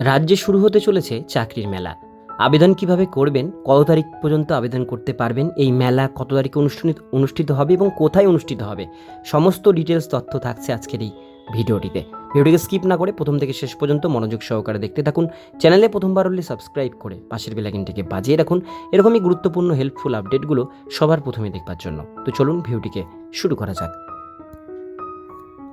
রাজ্যে শুরু হতে চলেছে চাকরির মেলা। আবেদন কীভাবে করবেন, কত তারিখ পর্যন্ত আবেদন করতে পারবেন, এই মেলা কত তারিখে অনুষ্ঠিত অনুষ্ঠিত হবে এবং কোথায় অনুষ্ঠিত হবে, সমস্ত ডিটেলস তথ্য থাকছে আজকের এই ভিডিওটিতে। ভিডিওটিকে স্কিপ না করে প্রথম থেকে শেষ পর্যন্ত মনোযোগ সহকারে দেখতে থাকুন। চ্যানেলে প্রথমবার হলে সাবস্ক্রাইব করে পাশের বেলাকিনটিকে বাজিয়ে রাখুন। এরকমই গুরুত্বপূর্ণ হেল্পফুল আপডেটগুলো সবার প্রথমে দেখবার জন্য। তো চলুন ভিডিওটিকে শুরু করা যাক।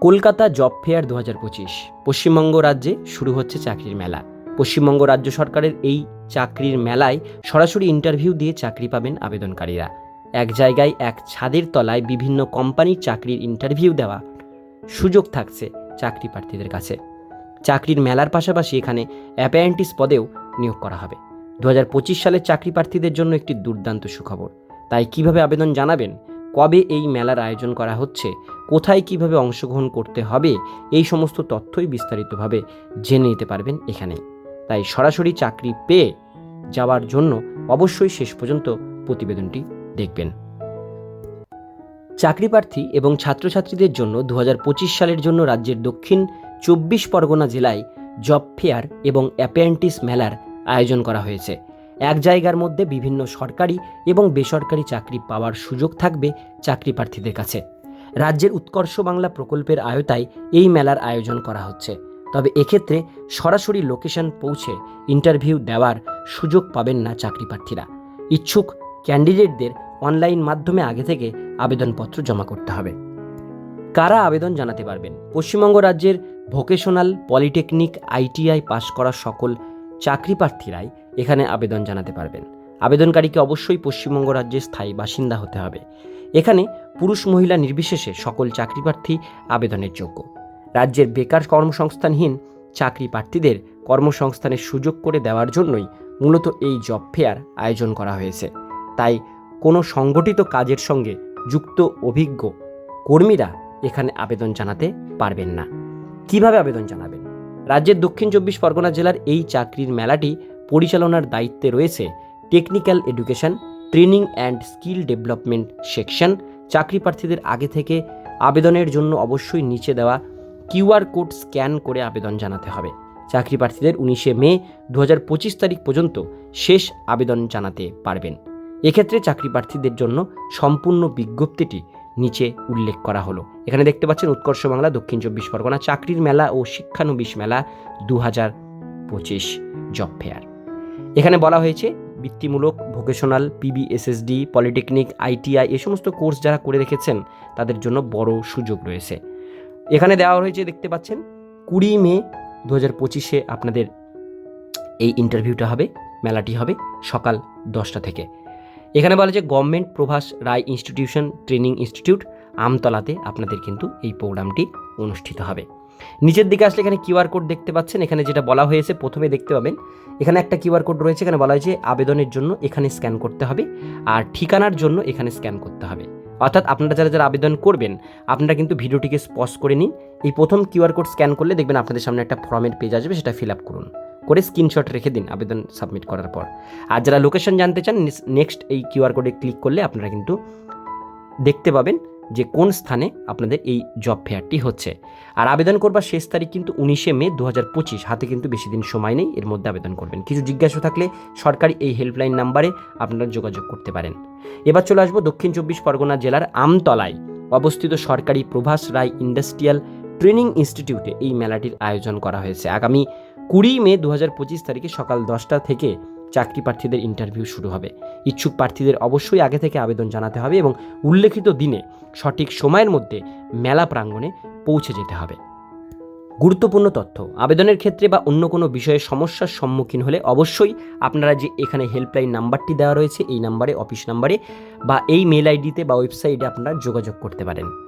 কলকাতা জব ফেয়ার দু হাজার পঁচিশ। পশ্চিমবঙ্গ রাজ্যে শুরু হচ্ছে চাকরির মেলা। পশ্চিমবঙ্গ রাজ্য সরকারের এই চাকরির মেলায় সরাসরি ইন্টারভিউ দিয়ে চাকরি পাবেন আবেদনকারীরা। এক জায়গায় এক ছাদের তলায় বিভিন্ন কোম্পানির চাকরির ইন্টারভিউ দেওয়া সুযোগ থাকছে চাকরি প্রার্থীদের কাছে। চাকরির মেলার পাশাপাশি এখানে অ্যাপারেন্টিস পদেও নিয়োগ করা হবে। দু হাজার পঁচিশ সালের চাকরি প্রার্থীদের জন্য একটি দুর্দান্ত সুখবর। তাই কীভাবে আবেদন জানাবেন? কবে এই মেলার আয়োজন করা হচ্ছে, কোথায় কীভাবে অংশগ্রহণ করতে হবে, এই সমস্ত তথ্যই বিস্তারিতভাবে জেনে নিতে পারবেন এখানে। তাই সরাসরি চাকরি পেয়ে যাওয়ার জন্য অবশ্যই শেষ পর্যন্ত প্রতিবেদনটি দেখবেন। চাকরি প্রার্থী এবং ছাত্রছাত্রীদের জন্য দু হাজার পঁচিশ সালের জন্য রাজ্যের দক্ষিণ চব্বিশ পরগনা জেলায় জব ফেয়ার এবং অ্যাপ্রেন্টিস মেলার আয়োজন করা হয়েছে। এক জায়গার মধ্যে বিভিন্ন সরকারি এবং বেসরকারি চাকরি পাওয়ার সুযোগ থাকবে চাকরি প্রার্থীদের কাছে। রাজ্যের উৎকর্ষ বাংলা প্রকল্পের আয়তায় এই মেলার আয়োজন করা হচ্ছে। তবে এক্ষেত্রে সরাসরি লোকেশন পৌঁছে ইন্টারভিউ দেওয়ার সুযোগ পাবেন না চাকরি প্রার্থীরা ইচ্ছুক ক্যান্ডিডেটদের অনলাইন মাধ্যমে আগে থেকে আবেদনপত্র জমা করতে হবে। কারা আবেদন জানাতে পারবেন? পশ্চিমবঙ্গ রাজ্যের ভোকেশনাল পলিটেকনিক আইটিআই পাশ করা সকল চাকরি প্রার্থীরাই এখানে আবেদন জানাতে পারবেন। আবেদনকারীকে অবশ্যই পশ্চিমবঙ্গ রাজ্যের স্থায়ী বাসিন্দা হতে হবে। এখানে পুরুষ মহিলা নির্বিশেষে সকল চাকরি প্রার্থী আবেদনের যোগ্য। রাজ্যের বেকার কর্মসংস্থানহীন চাকরি প্রার্থীদের কর্মসংস্থানের সুযোগ করে দেওয়ার জন্যই মূলত এই জব ফেয়ার আয়োজন করা হয়েছে। তাই কোনো সংগঠিত কাজের সঙ্গে যুক্ত অভিজ্ঞ কর্মীরা এখানে আবেদন জানাতে পারবেন না। কীভাবে আবেদন জানাবেন? রাজ্যের দক্ষিণ চব্বিশ পরগনা জেলার এই চাকরির মেলাটি পরিচালনার দায়িত্বে রয়েছে technical education, training and skill development section. চাকরি প্রার্থীদের আগে থেকে আবেদনের জন্য অবশ্যই নিচে দেওয়া কিউআর কোড স্ক্যান করে আবেদন জানাতে হবে। চাকরি প্রার্থীদের উনিশে মে দু হাজার পঁচিশ তারিখ পর্যন্ত শেষ আবেদন জানাতে পারবেন। এক্ষেত্রে চাকরি প্রার্থীদের জন্য সম্পূর্ণ বিজ্ঞপ্তিটি নিচে উল্লেখ করা হলো। এখানে দেখতে পাচ্ছেন, উৎকর্ষ বাংলা, দক্ষিণ চব্বিশ পরগনা, চাকরির মেলা ও শিক্ষানবিশ মেলা দু হাজার পঁচিশ জব ফেয়ার। এখানে বলা হয়েছে, বৃত্তিমূলক, ভোকেশনাল পিবিএসএসডি পলিটেকনিক আইটিআই এ সমস্ত কোর্স যারা করে রেখেছেন, তাদের জন্য বড় সুযোগ রয়েছে। এখানে দেওয়া হয়েছে, দেখতে পাচ্ছেন, কুড়ি মে দু হাজার পঁচিশে আপনাদের এই ইন্টারভিউটা হবে, মেলাটি হবে সকাল দশটা থেকে। এখানে বলা যে government Prabhas Roy institution training institute, আমতলাতে আপনাদের কিন্তু এই প্রোগ্রামটি অনুষ্ঠিত হবে। নিচের দিকে আসলে এখানে কিউআর কোড দেখতে পাচ্ছেন, এখানে যেটা বলা হয়েছে প্রথমে দেখতে পাবেন। এখানে একটা কিউআর কোড রয়েছে, এখানে বলা হয়েছে আবেদনের জন্য এখানে স্ক্যান করতে হবে আর ঠিকানার জন্য এখানে স্ক্যান করতে হবে। অর্থাৎ আপনারা যারা যারা আবেদন করবেন, আপনারা কিন্তু ভিডিওটিকে স্পষ্ট করে নিন। এই প্রথম কিউআর কোড স্ক্যান করলে দেখবেন আপনাদের সামনে একটা ফর্মের পেজ আসবে, সেটা ফিল আপ করুন। করে স্ক্রিনশট রেখে দিন আবেদন সাবমিট করার পর। আর যারা লোকেশন জানতে চান নেক্সট এই কিউআর কোডে ক্লিক করলে আপনারা কিন্তু দেখতে পাবেন যে কোন স্থানে আপনাদের এই জব ফেয়ারটি হচ্ছে। আর আবেদন করবার শেষ তারিখ কিন্তু উনিশে মে দু হাজার পঁচিশ, হাতে কিন্তু বেশি দিন সময় নেই, এর মধ্যে আবেদন করবেন। কিছু জিজ্ঞাসা থাকলে সরকারি এই হেল্পলাইন নাম্বারে আপনারা যোগাযোগ করতে পারেন। এবার চলে আসব দক্ষিণ চব্বিশ পরগনা জেলার আমতলায়। অবস্থিত সরকারি প্রভাস রায় ইন্ডাস্ট্রিয়াল ট্রেনিং ইনস্টিটিউটে এই মেলাটির আয়োজন করা হয়েছে। আগামী কুড়ি মে দু হাজার পঁচিশ তারিখে সকাল দশটা থেকে চাকরি প্রার্থীদের ইন্টারভিউ শুরু হবে। ইচ্ছুক প্রার্থীদের অবশ্যই আগে থেকে আবেদন জানাতে হবে এবং উল্লেখিত দিনে সঠিক সময়ের মধ্যে মেলা প্রাঙ্গণে পৌঁছে যেতে হবে। গুরুত্বপূর্ণ তথ্য, আবেদনের ক্ষেত্রে বা অন্য কোনো বিষয়ে সমস্যার সম্মুখীন হলে অবশ্যই আপনারা যে এখানে হেল্পলাইন নাম্বারটি দেওয়া রয়েছে, এই নাম্বারে অফিস নাম্বারে বা এই মেল আইডিতে বা ওয়েবসাইটে আপনারা যোগাযোগ করতে পারেন।